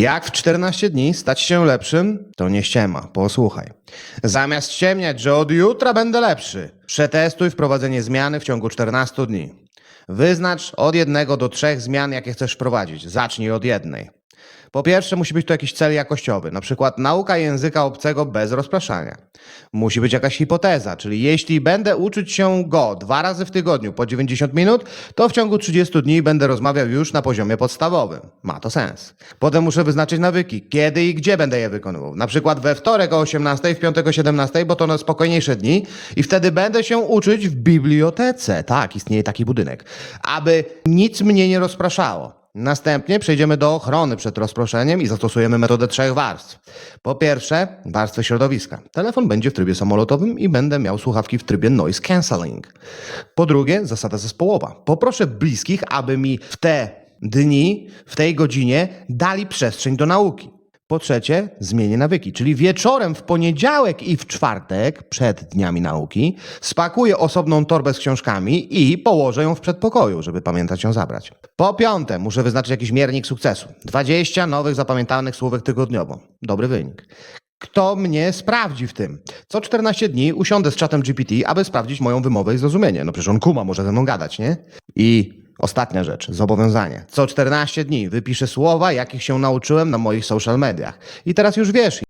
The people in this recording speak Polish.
Jak w 14 dni stać się lepszym? To nie ściema, posłuchaj. Zamiast ściemniać, że od jutra będę lepszy, przetestuj wprowadzenie zmiany w ciągu 14 dni. Wyznacz od jednego do trzech zmian, jakie chcesz wprowadzić. Zacznij od jednej. Po pierwsze, musi być to jakiś cel jakościowy, na przykład nauka języka obcego bez rozpraszania. Musi być jakaś hipoteza, czyli jeśli będę uczyć się go dwa razy w tygodniu po 90 minut, to w ciągu 30 dni będę rozmawiał już na poziomie podstawowym. Ma to sens. Potem muszę wyznaczyć nawyki, kiedy i gdzie będę je wykonywał. Na przykład we wtorek o 18, w piątek o 17, bo to na spokojniejsze dni i wtedy będę się uczyć w bibliotece. Tak, istnieje taki budynek. Aby nic mnie nie rozpraszało. Następnie przejdziemy do ochrony przed rozproszeniem i zastosujemy metodę trzech warstw. Po pierwsze, warstwę środowiska. Telefon będzie w trybie samolotowym i będę miał słuchawki w trybie noise cancelling. Po drugie, zasada zespołowa. Poproszę bliskich, aby mi w te dni, w tej godzinie dali przestrzeń do nauki. Po trzecie, zmienię nawyki, czyli wieczorem w poniedziałek i w czwartek, przed dniami nauki, spakuję osobną torbę z książkami i położę ją w przedpokoju, żeby pamiętać ją zabrać. Po piąte, muszę wyznaczyć jakiś miernik sukcesu. 20 nowych zapamiętanych słówek tygodniowo. Dobry wynik. Kto mnie sprawdzi w tym? Co 14 dni usiądę z czatem GPT, aby sprawdzić moją wymowę i zrozumienie. No przecież on kuma, może ze mną gadać, nie? I ostatnia rzecz, zobowiązanie. Co 14 dni wypiszę słowa, jakich się nauczyłem na moich social mediach. I teraz już wiesz,